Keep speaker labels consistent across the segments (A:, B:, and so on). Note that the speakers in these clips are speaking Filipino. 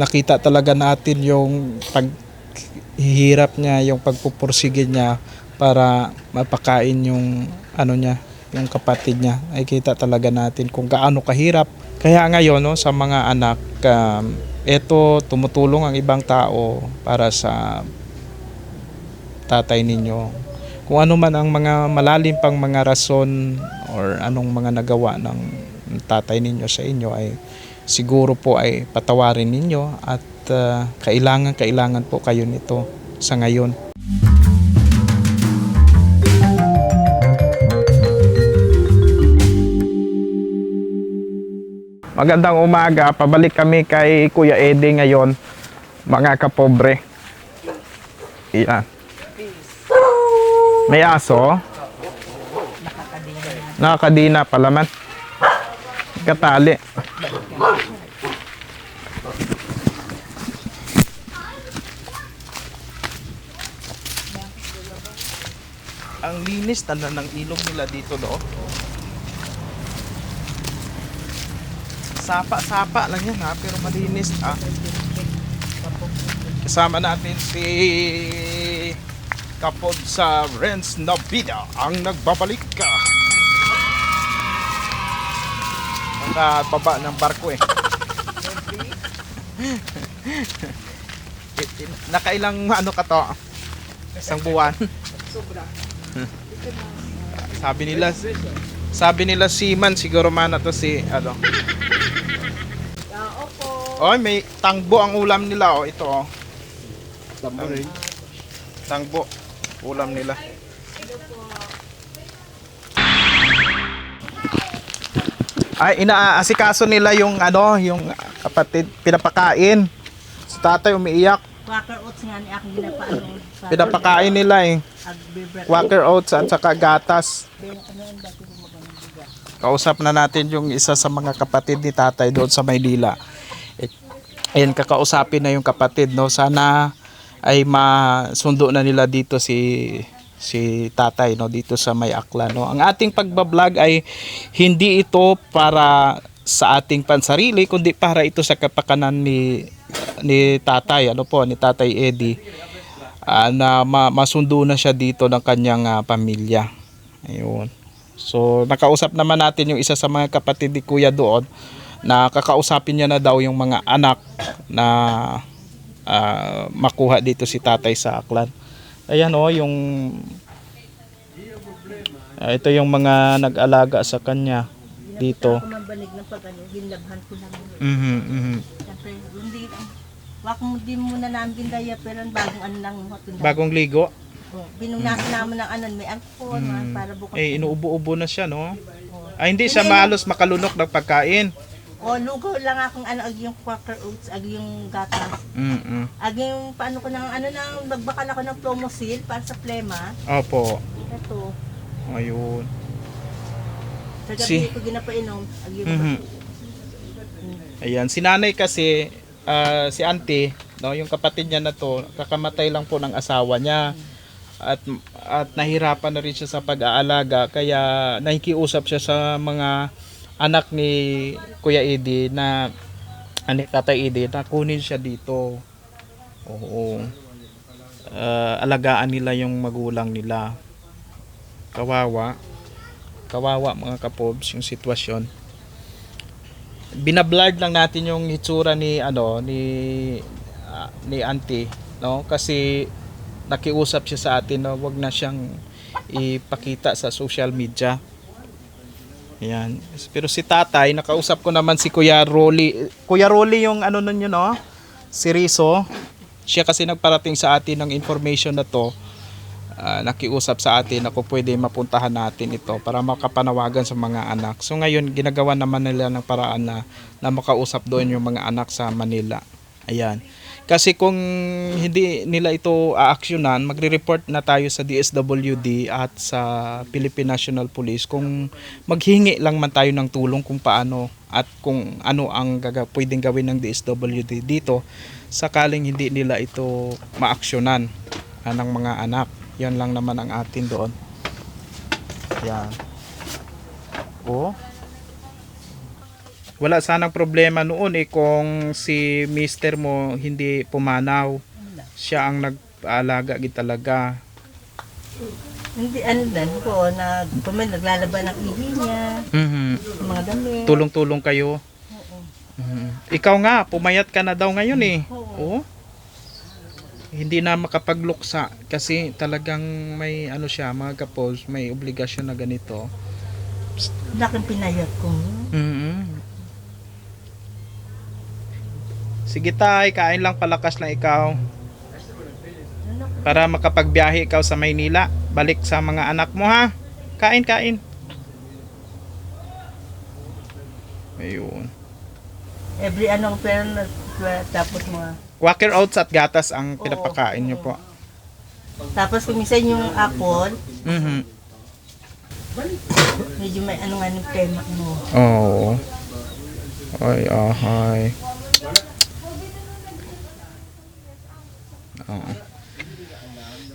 A: Nakita talaga natin yung paghihirap niya, yung pagpupursige niya para mapakain yung ano niya, yung kapatid niya. Ay kita talaga natin kung gaano kahirap. Kaya ngayon no, sa mga anak, um, eto tumutulong ang ibang tao para sa tatay ninyo. Kung ano man ang mga malalim pang mga rason or anong mga nagawa ng tatay ninyo sa inyo ay siguro po ay patawarin ninyo at uh, kailangan kailangan po kayo nito sa ngayon. Magandang umaga. Pabalik kami kay Kuya Eddie ngayon. Mga kapobre. Iyan. May aso? Nakakadina pala man. Katali. Ang linis tanda ng ilong nila dito do. Sapa-sapa lang yan ha, pero malinis ah. Kasama natin si Kapod sa Renz Navida ang nagbabalik ka. Nakababa ng barko eh. Nakailang ano ka to? Isang buwan. Sabi nila sabi nila seaman siguro man to si ano. Oy, may tangbo ang ulam nila oh, ito oh. Tangbo Tangbo ulam nila. Ay, inaasikaso nila yung ano, yung kapatid pinapakain. Si tatay umiiyak.
B: Quaker oats nga ni akong ginapaano.
A: Pinapakain nila eh. Quaker oats at saka gatas. Kausap na natin yung isa sa mga kapatid ni tatay doon sa Maynila. Eh, Ayan, kakausapin na yung kapatid, no? Sana ay masundo na nila dito si si tatay no dito sa May Akla no. Ang ating pagbablog ay hindi ito para sa ating pansarili kundi para ito sa kapakanan ni ni tatay ano po ni tatay Eddie ah, na ma- masundo na siya dito ng kanyang ah, pamilya. Ayun. So nakausap naman natin yung isa sa mga kapatid ni Kuya doon na kakausapin niya na daw yung mga anak na ah, makuha dito si tatay sa Aklan. Ayan oh, yung Ah, ito yung mga nag-alaga sa kanya dito.
B: Ako pag ano, ko lang.
A: Mhm, mhm.
B: Siyempre, hindi, wak mo din muna namin gindaya, pero bagong ano lang. Bagong,
A: Bagong ligo.
B: oh, binunasan namin ng ano, may alcohol, mga para bukas.
A: Eh inuubo-ubo na siya, no? Ay hindi siya malos makalunok ng pagkain.
B: O, lugaw lang akong ano, ag yung quaker oats, ag yung gatas.
A: Mhm.
B: Ag yung paano ko ng ano nang nagbakal ako ng Promosil para sa plema.
A: Opo.
B: Ito.
A: Ayun.
B: Sa gabi
A: Si-
B: ko ginapainom, ag yung
A: Mhm. Ayan, si nanay kasi, ah, si auntie, no, yung kapatid niya na to, kakamatay lang po ng asawa niya. At, at nahirapan na rin siya sa pag-aalaga, kaya nakikiusap siya sa mga anak ni Kuya Edi na, ani Tatay Edi, na kunin siya dito. Oo. Ah, alagaan nila yung magulang nila. Kawawa. Kawawa mga kapobs yung sitwasyon binablog lang natin yung hitsura ni ano ni ah, ni auntie no kasi nakiusap siya sa atin na wag na siyang ipakita sa social media Ayan. Pero si tatay, nakausap ko naman si Kuya Rolly. Kuya Rolly yung ano nun yun, no? Si Rizo. Siya kasi nagparating sa atin ng information na to. Ah, nakiusap sa atin ako pwede mapuntahan natin ito para makapanawagan sa mga anak. So ngayon ginagawa naman nila ng paraan na, na makausap doon yung mga anak sa Manila. Ayan. Kasi kung hindi nila ito aaksyonan, magre-report na tayo sa DSWD at sa Philippine National Police kung maghingi lang man tayo ng tulong kung paano at kung ano ang gaga, pwedeng gawin ng DSWD dito sakaling hindi nila ito maaksyonan ah, ng mga anak. Yan lang naman ang atin doon. Yan. Oh. Wala sanang problema noon eh kung si mister mo hindi pumanaw. Siya ang nag-aalaga talaga.
B: Hindi, ano din ko, na, may naglalaban ng ihi niya,
A: Mhm.
B: yung mga damit.
A: Tulong-tulong kayo.
B: Oo.
A: Mhm. Ikaw nga, pumayat ka na daw ngayon eh.
B: Oo.
A: Oo. Hindi na makapagluksa kasi talagang may ano siya, mga kapos, may obligasyon na ganito.
B: Laking pinayat ko.
A: Mhm. Sige tay, kain lang palakas lang ikaw. Para makapagbiyahe ikaw sa Maynila. Balik sa mga anak mo ha. Kain, kain. Ayun.
B: Every ano, pero tapos mga,
A: Quaker oats at gatas ang
B: Oo,
A: pinapakain nyo po.
B: tapos kumisan yung apple,
A: Mhm.
B: medyo may ano nga ng tema mo.
A: Oo. Ay, ahay. Oo.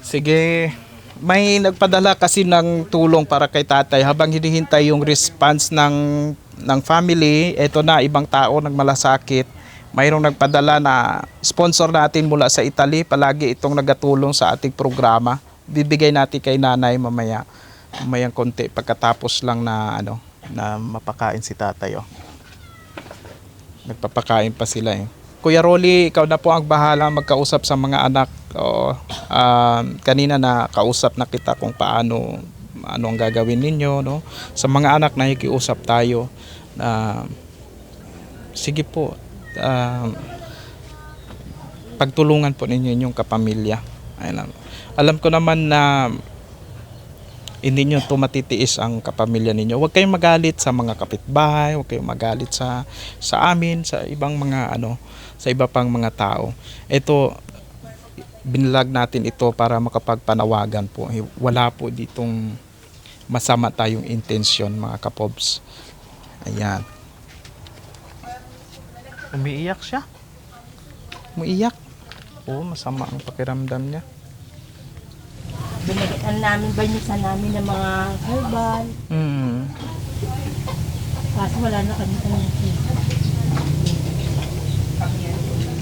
A: Sige. May nagpadala kasi ng tulong para kay tatay habang hinihintay yung response ng ng family. Ito na ibang tao nagmalasakit. Mayroong nagpadala na sponsor natin mula sa Italy. Palagi itong nagatulong sa ating programa. Bibigay natin kay nanay mamaya. Mamayang konti pagkatapos lang na ano na mapakain si tatay oh. Nagpapakain pa sila eh. Kuya Rolly, ikaw na po ang bahala magkausap sa mga anak. Oo. Um, kanina na kausap na kita kung paano ano ang gagawin ninyo, no? Sa mga anak nakikiusap tayo na sige po, um, pagtulungan po ninyo inyong kapamilya. Ayun lang. Alam ko naman na hindi nyo tumatitiis ang kapamilya ninyo. Huwag kayong magalit sa mga kapitbahay, huwag kayong magalit sa sa amin, sa ibang mga ano, sa iba pang mga tao. Ito binlag natin ito para makapagpanawagan po. Wala po ditong masama tayong intensyon mga kapobs. Ayan. Umiiyak siya. Umiiyak. Oo, masama ang pakiramdam niya.
B: Binigyan namin, banyasan namin ng mga herbal.
A: Mm.
B: Kaso wala na kami ano.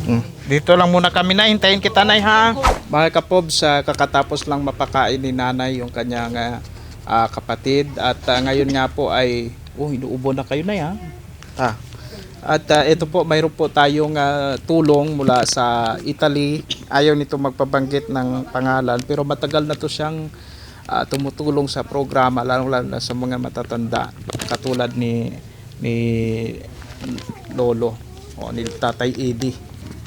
A: Mm. Dito lang muna kami na, hintayin kita na ha. Mga kapob, sa kakatapos lang mapakain ni nanay yung kanyang ah, kapatid at ah, ngayon nga po ay oh inuubo na kayo na ya. Ah. At ah, ito po mayroon po tayong ah, tulong mula sa Italy. Ayaw nito magpabanggit ng pangalan pero matagal na to siyang ah, tumutulong sa programa lalo lalo na sa mga matatanda katulad ni ni Lolo o ni Tatay Eddie.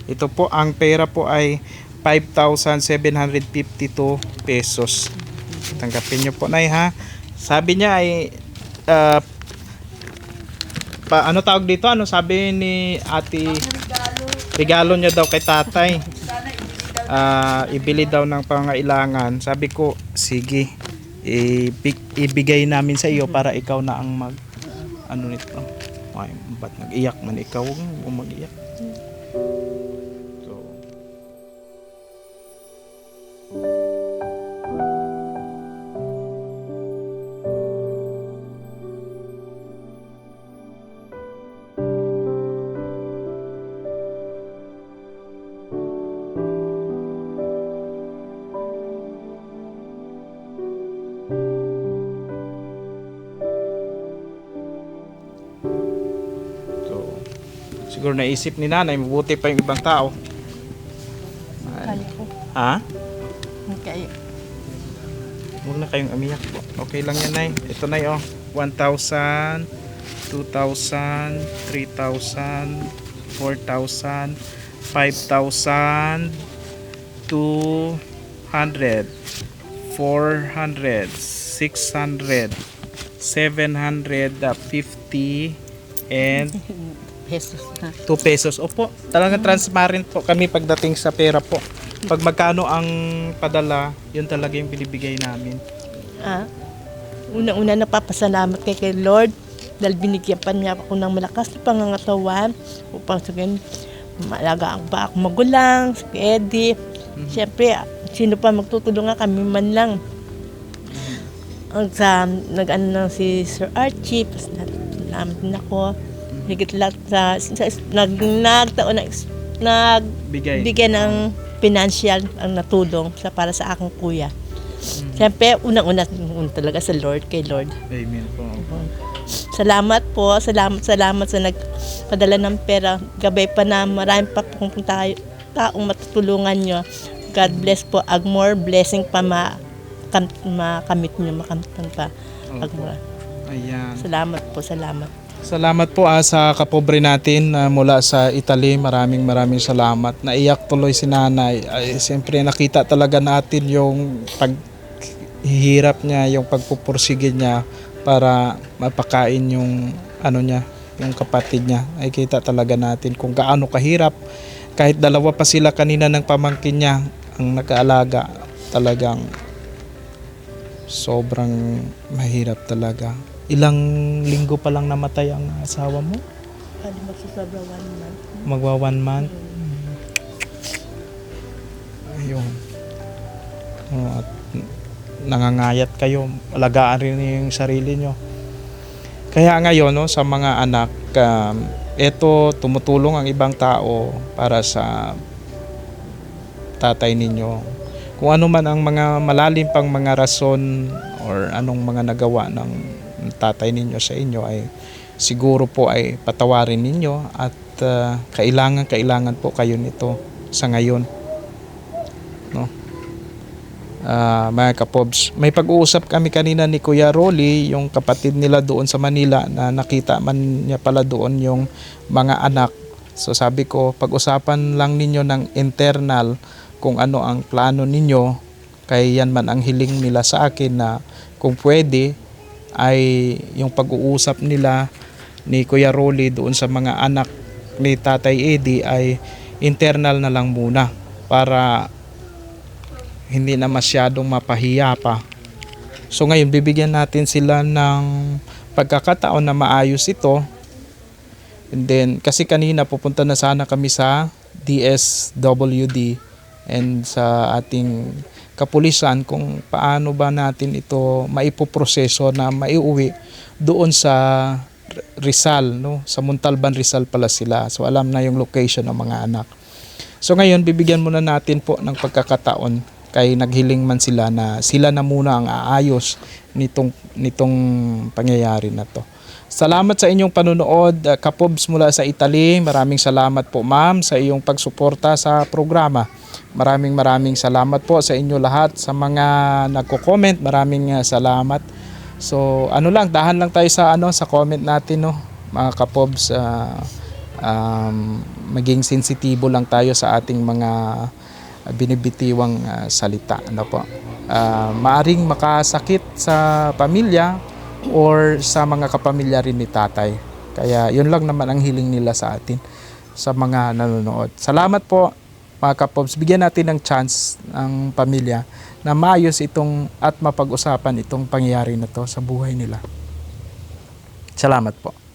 A: Ito po, ang pera po ay 5,752 pesos. Tanggapin nyo po, Nay, ha? Sabi niya ay, ah, pa, ano tawag dito? Ano sabi ni ate? Regalo niya daw kay tatay. Ah, ibili daw ng pangailangan. Sabi ko, sige, ibig- ibigay namin sa iyo para ikaw na ang mag, ano nito. Ay, ba't nag-iyak man ikaw? Huwag mag-iyak. Siguro naisip ni nanay, mabuti pa yung ibang tao.
B: Kaya ko.
A: Ha?
B: Kaya.
A: Huwag na kayong umiyak po. Okay lang yan, Nay. Ito na yun. 1,000, 2,000, 3,000, 4,000, 5,000, 200, 400, 600, 750, and
B: Pesos na.
A: 2 pesos. Opo, talagang transparent po kami pagdating sa pera po. Pag magkano ang padala, yun talaga yung binibigay namin.
B: Ah, una-una napapasalamat kay kay Lord dahil binigyan pa niya ako ng malakas na pangangatawan upang sabihin malagaan pa ako magulang, si Eddie. Siyempre, sino pa magtutulungan kami man lang. Ang sa nag-ano na si Sir Archie, pas salamat din ako. Higit lahat sa, sa, nag, nagtaon ng nag,
A: Bigay.
B: ng financial ang natulong sa para sa aking kuya. Siyempre, unang-una una talaga sa Lord, kay Lord.
A: Amen po.
B: Salamat po, salamat, salamat sa nagpadala ng pera. Gabay pa na marami pa pong tayo, taong matutulungan nyo. God bless po. Agmore blessing pa ma, kam, makamit nyo, makamit pa. Agmore.
A: Ayan.
B: Salamat po, salamat.
A: Salamat po ah, sa kapobre natin na mula sa Italy. Maraming maraming salamat. Naiyak tuloy si nanay. Ay, siyempre nakita talaga natin yung paghihirap niya, yung pagpupursige niya para mapakain yung ano niya, yung kapatid niya. Ay kita talaga natin kung gaano kahirap. Kahit dalawa pa sila kanina ng pamangkin niya ang nag-aalaga. Talagang sobrang mahirap talaga. Ilang linggo pa lang namatay ang asawa mo?
B: Pwede magsasobra one month.
A: Magwa one month? Ayun. Oh, at nangangayat kayo. Alagaan rin yung sarili nyo. Kaya ngayon, no, sa mga anak, um, eto, tumutulong ang ibang tao para sa tatay ninyo. Kung ano man ang mga malalim pang mga rason or anong mga nagawa ng tatay ninyo sa inyo ay siguro po ay patawarin ninyo at uh, kailangan kailangan po kayo nito sa ngayon. No? Ah, mga kapobs, may pag-uusap kami kanina ni Kuya Rolly, yung kapatid nila doon sa Manila na nakita man niya pala doon yung mga anak. So sabi ko, pag-usapan lang ninyo ng internal kung ano ang plano ninyo, kay yan man ang hiling nila sa akin na kung pwede ay yung pag-uusap nila ni Kuya Rolly doon sa mga anak ni Tatay Eddie ay internal na lang muna para hindi na masyadong mapahiya pa. So ngayon bibigyan natin sila ng pagkakataon na maayos ito. And then kasi kanina pupunta na sana kami sa DSWD and sa ating kapulisan kung paano ba natin ito maipoproseso na maiuwi doon sa Rizal, no? Sa Montalban Rizal pala sila. So alam na yung location ng mga anak. So ngayon bibigyan muna natin po ng pagkakataon kay naghiling man sila na sila na muna ang aayos nitong nitong pangyayari na to. Salamat sa inyong panunood, uh, Kapobs mula sa Italy. Maraming salamat po ma'am sa iyong pagsuporta sa programa. Maraming maraming salamat po sa inyo lahat sa mga nagko-comment. Maraming uh, salamat. So ano lang, dahan lang tayo sa ano sa comment natin no, mga Kapobs. uh, um, maging sensitibo lang tayo sa ating mga binibitiwang uh, salita ano po Ah, maaring makasakit sa pamilya or sa mga kapamilya rin ni tatay. Kaya yun lang naman ang hiling nila sa atin sa mga nanonood. Salamat po mga kapobs bigyan natin ng chance ang pamilya na maayos itong at mapag-usapan itong pangyayari na to sa buhay nila. Salamat po